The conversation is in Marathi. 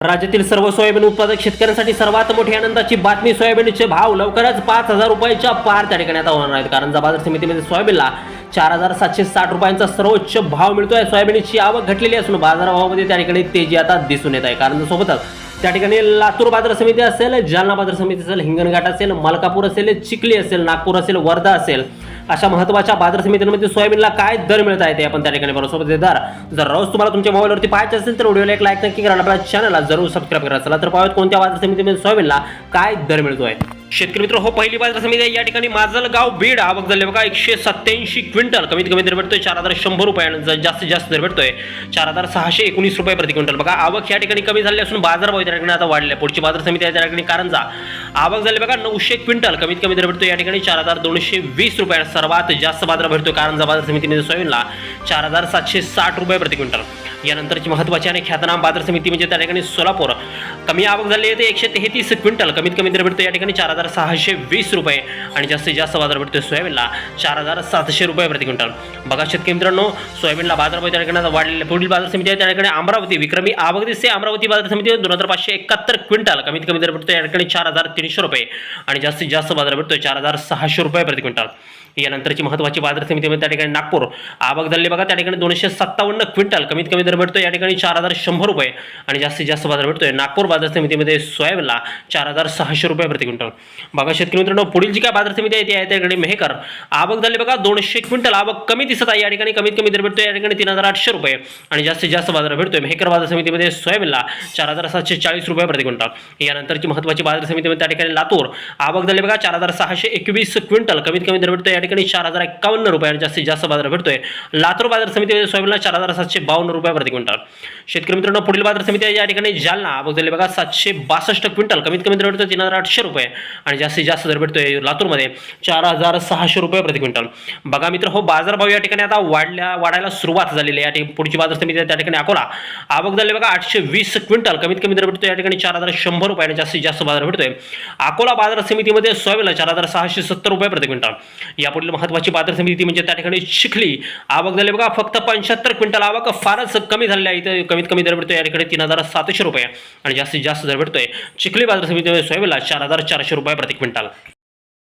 राज्यातील सर्व सोयाबीन उत्पादक शेतकऱ्यांसाठी सर्वात मोठी आनंदाची बातमी सोयाबीनचे भाव लवकरच पाच हजार रुपयाच्या पार त्या ठिकाणी आता होणार आहेत. कारण बाजार समितीमध्ये सोयाबीनला चार हजार सातशे साठ रुपयांचा सर्वोच्च भाव मिळतोय. सोयाबीनची आवक घटलेली असून बाजारभावामध्ये त्या ठिकाणी तेजी आता दिसून येत आहे. कारण सोबतच त्या ठिकाणी लातूर बाजार समिती असेल जालना बाजार समिती असेल हिंगणघाट असेल मलकापूर असेल चिखली असेल नागपूर असेल वर्धा असेल अशा महत्त्वाच्या बाजार समित्यांमध्ये सोयाबीनला काय दर मिळत आहे ते आपण त्या ठिकाणी बरोबर सोबत दर जर रोज तुम्हाला तुमच्या मोबाईलवरती पाहायचे असेल तर व्हिडिओला एक लाईक नक्की करा आपल्या चॅनलला जरूर सबस्क्राईब करा. चला तर पाहूयात कोणत्या बाजार समितीमध्ये सोयाबीनला काय दर मिळतोय. शेतकरी मित्र हो पहिली बाजार समिती आहे या ठिकाणी माजलगाव बीड आवक झाले. बघा एकशे सत्याऐंशी क्विंटल कमीत कमी दर भेटतोय. चार हजार शंभर रुपये जास्तीत जास्त दर भेटतोय. चार हजार सहाशे एकोणीस रुपये प्रति क्विंटल. बघा आवक या ठिकाणी कमी झाली असून बाजारभाव त्या ठिकाणी आता वाढले. पुढची बाजार समिती आहे त्या ठिकाणी कारंजा. आवक झाली बघा नऊशे क्विंटल कमीत कमी दर भेटतोय. या ठिकाणी चार हजार दोनशे वीस रुपये सर्वात जास्त बाजार भेटतोय कारंजा बाजार समितीने सोयाबीनला चार हजार सातशे साठ रुपये प्रति क्विंटल. यानंतरची महत्त्वाची आणि ख्यातनाम बाजार समिती म्हणजे त्या ठिकाणी सोलापूर. कमी आवक झाली आहे ते एकशे तेहतीस क्विंटल. कमीत कमी दर भेटतो या ठिकाणी चार हजार सहाशे वीस रुपये. आणि जास्तीत जास्त बाजार भेटतोय सोयाबीनला चार हजार सातशे रुपये प्रति क्विंटल. बघा शेतकरी मित्रांनो सोयाबीनला बाजार त्या ठिकाणी वाढलेले पुढील बाजार समिती आहे त्या ठिकाणी अमरावती विक्रमी आवक दिसते. अमरावती बाजार समिती दोन हजार पाचशे एकाहत्तर क्विंटल. कमीत कमी दर भेटतो या ठिकाणी चार हजार तीनशे रुपये. आणि जास्तीत जास्त बाजार भेटतोय चार हजार सहाशे रुपये प्रति क्विंटल. यानंतरची महत्त्वाची बाजार समितीमध्ये त्या ठिकाणी नागपूर आवक झाली बघा त्या ठिकाणी दोनशे सत्तावन्न क्विंटल कमीत कमी दर भेटतो या ठिकाणी चार हजार शंभर रुपये आणि जास्तीत जास्त बाजार भेटतोय. नागपूर बाजार समितीमध्ये सोयाबीनला चार हजार सहाशे रुपये प्रति क्विंटल. बघा शेतकरी मित्रांनो पुढील जी काय बाजार समिती आहे ती आहे त्या ठिकाणी मेहकर. आवक झाली बघा दोनशे क्विंटल आवक कमी दिसत आहे या ठिकाणी कमीत कमी दर भेटतो या ठिकाणी तीन हजार आठशे रुपये आणि जास्तीत जास्त बाजार भेटतोय. मेहकर बाजार समितीमध्ये सोयाबीनला चार हजार सातशे चाळीस रुपये प्रति क्विंटल. यानंतरची महत्त्वाची बाजार समितीमध्ये त्या ठिकाणी लातूर. आवक झाली बघा चार हजार सहाशे एकवीस क्विंटल कमीत कमी दर भेटतो या ठिकाणी चार हजार एकावन्न रुपये जास्तीत जास्त बाजार भेटतोय. लातूर बाजार समितीमध्ये सोयाबीनला चार हजार सातशे बावन्न रुपये प्रति क्विंटल. शेतकरी मित्रांनो पुढील बाजार समिती आहे या ठिकाणी जालना. बघितले बघा सातशे बासष्ट क्विंटल. कमीत कमी दर भेटतोय तीन हजार आठशे रुपये. आणि जास्तीत जास्त दर भेटतोय लातूरमध्ये चार हजार सहाशे रुपये प्रति क्विंटल. बघा मित्र हो बाजारभाव या ठिकाणी आता वाढल्या वाढायला सुरुवात झालेली आहे. या ठिकाणी पुढची बाजार समिती आहे त्या ठिकाणी अकोला. आवक झाले बघा आठशे वीस क्विंटल. कमीत कमी दर भेटतोय या ठिकाणी चार हजार शंभर रुपये आणि जास्तीत जास्त बाजार भेटतोय. अकोला बाजार समितीमध्ये सोयाबीनला चार हजार सहाशे सत्तर रुपये प्रति क्विंटल. या यापुढील महत्त्वाची बाजार समिती म्हणजे त्या ठिकाणी चिखली आवक झाली बघा फक्त पंच्याहत्तर क्विंटल आवक फारच कमी झालेली आहे. कमीत कमी दर भेटतोय या ठिकाणी तीन हजार सातशे रुपये. आणि जास्तीत जास्त दर भेटतोय चिखली बाजार समितीमध्ये सोयाबीनला चार हजार चारशे रुपये प्रति क्विंटल.